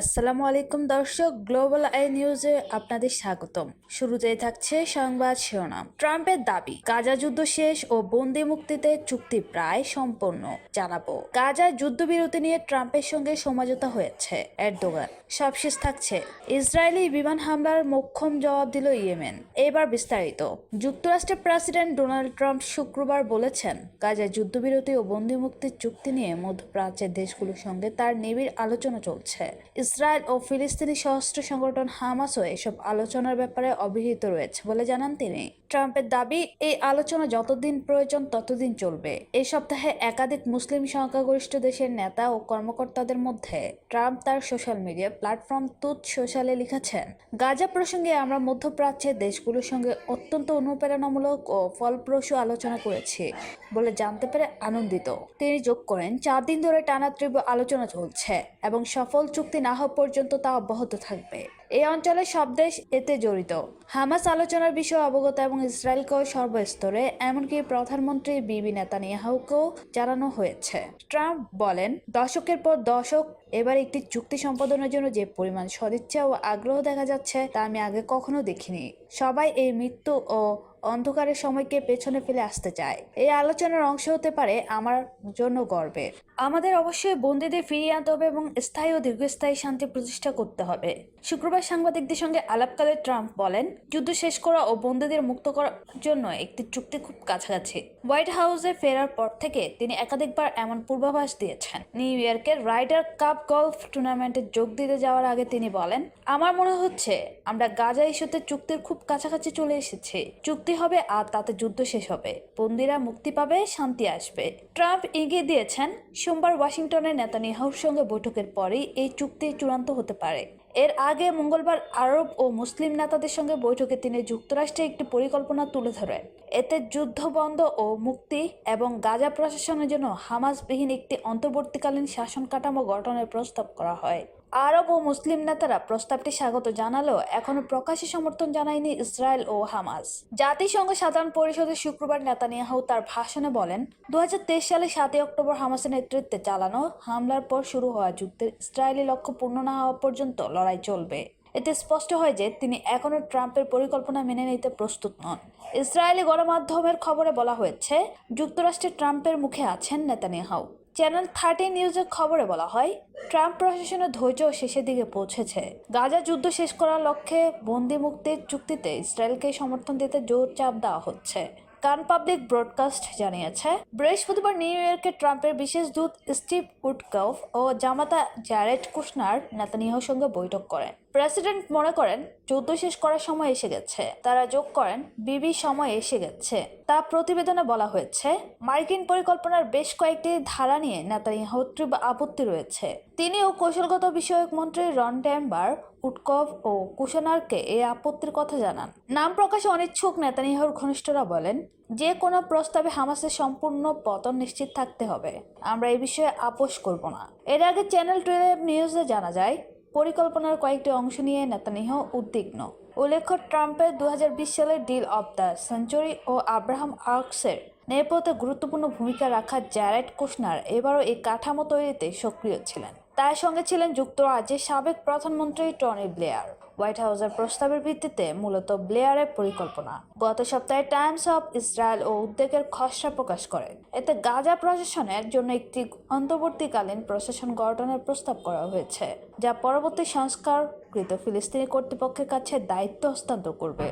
আসসালামু আলাইকুম দর্শক গ্লোবাল আই নিউজে আপনাদের স্বাগতম। শুরুতেই থাকছে সংবাদ শিরোনাম। ট্রাম্পের দাবি, গাজা যুদ্ধ শেষ ও বন্দি মুক্তিতে চুক্তি প্রায় সম্পন্ন, জানাব। গাজায় যুদ্ধবিরতি নিয়ে ট্রাম্পের সঙ্গে সমঝোতা হয়েছে এরদোগান। সবশেষ থাকছে, ইসরায়েলি বিমান হামলার মোক্ষম জবাব দিল ইয়েমেন। এবার বিস্তারিত, যুক্তরাষ্ট্রের প্রেসিডেন্ট ডোনাল্ড ট্রাম্প শুক্রবার বলেছেন গাজায় যুদ্ধবিরতি ও বন্দি মুক্তির চুক্তি নিয়ে মধ্যপ্রাচ্যের দেশগুলোর সঙ্গে তার নিবিড় আলোচনা চলছে। ইসরায়েল ও ফিলিস্তিনি সশস্ত্র সংগঠন হামাসও এসব আলোচনার ব্যাপারে অবহিত রয়েছে বলে জানান তিনি। ট্রাম্পের দাবি, এই আলোচনা যতদিন প্রয়োজন ততদিন চলবে। এই সপ্তাহে একাধিক মুসলিম সংখ্যাগরিষ্ঠ দেশের নেতা ও কর্মকর্তাদের মধ্যে ট্রাম্প তার সোশ্যাল মিডিয়া প্ল্যাটফর্ম তুত সোশ্যালে লিখেছেন, গাজা প্রসঙ্গে আমরা মধ্যপ্রাচ্যের দেশগুলোর সঙ্গে অত্যন্ত অনুপ্রেরণামূলক ও ফলপ্রসূ আলোচনা করেছি বলে জানতে পেরে আনন্দিত। তিনি যোগ করেন, চার দিন ধরে টানা তীব্র আলোচনা চলছে এবং সফল চুক্তি না হওয়া পর্যন্ত তা অব্যাহত থাকবে। এই অঞ্চলের সব দেশ এতে জড়িত। হামাস আলোচনার বিষয়ে অবগত এবং ইসরায়েলকেও সর্বস্তরে, এমনকি প্রধানমন্ত্রী বিবি নেতানিয়াহুকেও জানানো হয়েছে। ট্রাম্প বলেন, দশকের পর দশক এবার একটি চুক্তি সম্পাদনের জন্য যে পরিমাণ সদিচ্ছা ও আগ্রহ দেখা যাচ্ছে তা আমি আগে কখনো দেখিনি। সবাই এই মৃত্যু ও অন্ধকারের সময়কে পেছনে ফেলে আসতে চায়। এই আলোচনার অংশ হতে পারে আমার জন্য গর্বের। আমাদের অবশ্যই বন্দীদের ফিরিয়ে আনতে হবে এবং স্থায়ী ও দীর্ঘস্থায়ী শান্তি প্রতিষ্ঠা করতে হবে। শুক্রবার সাংবাদিকদের সঙ্গে আলাপকালে ট্রাম্প বলেন, যুদ্ধ শেষ করা ও বন্দীদের মুক্ত করার জন্য একটি চুক্তি খুব কাছাকাছি। হোয়াইট হাউসে ফেরার পর থেকে তিনি একাধিকবার এমন পূর্বাভাস দিয়েছেন। নিউ ইয়র্কের রাইডার কাপ গলফ টুর্নামেন্টে যোগ দিতে যাওয়ার আগে তিনি বলেন, আমার মনে হচ্ছে, আমরা গাজা ইস্যুতে চুক্তির খুব কাছাকাছি চলে এসেছি। চুক্তি হবে আর তাতে যুদ্ধ শেষ হবে। বন্দিরা মুক্তি পাবে, শান্তি আসবে। ট্রাম্প এগিয়ে দিয়েছেন, সোমবার ওয়াশিংটনের নেতানিয়াহুর সঙ্গে বৈঠকের পরেই এই চুক্তি চূড়ান্ত হতে পারে। এর আগে মঙ্গলবার আরব ও মুসলিম নেতাদের সঙ্গে বৈঠকে তিনি যুক্তরাষ্ট্রে একটি পরিকল্পনা তুলে ধরেন। এতে যুদ্ধ বন্ধ ও মুক্তি এবং গাজা প্রশাসনের জন্য হামাসবিহীন একটি অন্তর্বর্তীকালীন শাসন কাঠামো গঠনের প্রস্তাব করা হয়। আরব ও মুসলিম নেতারা প্রস্তাবটি স্বাগত জানালেও এখনও প্রকাশ্যে সমর্থন জানায়নি ইসরায়েল ও হামাস। জাতিসংঘ সাধারণ পরিষদের শুক্রবার নেতানিয়াহু তার ভাষণে বলেন দু হাজার তেইশ সালে সাতই অক্টোবর হামাসের নেতৃত্বে চালানো হামলার পর শুরু হওয়া যুদ্ধের ইসরায়েলি লক্ষ্য পূর্ণ না হওয়া পর্যন্ত লড়াই চলবে। এতে স্পষ্ট হয় যে তিনি এখনও ট্রাম্পের পরিকল্পনা মেনে নিতে প্রস্তুত নন। ইসরায়েলি গণমাধ্যমের খবরে বলা হয়েছে, যুক্তরাষ্ট্রে ট্রাম্পের মুখে আছেন নেতানিয়াহু। চ্যানেল থার্টি নিউজের খবরে বলা হয় ট্রাম্প প্রশাসনের ধৈর্য শেষের দিকে পৌঁছেছে। গাজা যুদ্ধ শেষ করার লক্ষ্যে বন্দি মুক্তির চুক্তিতে ইসরায়েলকে সমর্থন দিতে জোর চাপ দেওয়া হচ্ছে। কান পাবলিক ব্রডকাস্ট জানিয়েছে, বৃহস্পতিবার নিউ ইয়র্কে ট্রাম্পের বিশেষ দূত স্টিভ উডকফ ও জামাতা জ্যারেড কুশনার নেতানিয়াহুর সঙ্গে বৈঠক করেন। প্রেসিডেন্ট মনে করেন, যুদ্ধ শেষ করার সময় এসে গেছে। তারা যোগ করেন, বিবি সময় এসে গেছে। তা প্রতিবেদনে বলা হয়েছে, মার্কিন পরিকল্পনার বেশ কয়েকটি ধারা নিয়ে নেতানিয়াহুর তীব্র আপত্তি রয়েছে। তিনি ও কৌশলগত বিষয়ক মন্ত্রী রন ড্যাম্বার উটকভ ও কুশনারকে এই আপত্তির কথা জানান। নাম প্রকাশে অনিচ্ছুক নেতানিয়াহুর ঘনিষ্ঠরা বলেন, যে কোনো প্রস্তাবে হামাসের সম্পূর্ণ পতন নিশ্চিত থাকতে হবে। আমরা এই বিষয়ে আপোষ করব না। এর আগে চ্যানেল টুয়েলভ নিউজে জানা যায় পরিকল্পনার কয়েকটি অংশ নিয়ে নেতানিহ উদ্বিগ্ন। উল্লেখ্য, ট্রাম্পের দু হাজার বিশ সালের ডিল অব দ্য সেঞ্চুরি ও আব্রাহাম আর্কসের নেপথ্যে গুরুত্বপূর্ণ ভূমিকা রাখা জ্যারেড কুশনার এবারও এই কাঠামো তৈরিতে সক্রিয় ছিলেন। তার সঙ্গে ছিলেন যুক্তরাজ্যের সাবেক প্রধানমন্ত্রী টনি ব্লেয়ার। হোয়াইট হাউসের প্রস্তাবের ভিত্তিতে মূলত ব্লেয়ারের পরিকল্পনা। গত সপ্তাহে টাইমস অফ ইসরায়েল ও উদ্বেগের খসড়া প্রকাশ করে। এতে গাজা প্রশাসনের জন্য একটি অন্তর্বর্তীকালীন প্রশাসন গঠনের প্রস্তাব করা হয়েছে, যা পরবর্তী সংস্কারকৃত ফিলিস্তিনি কর্তৃপক্ষের কাছে দায়িত্ব হস্তান্তর করবে।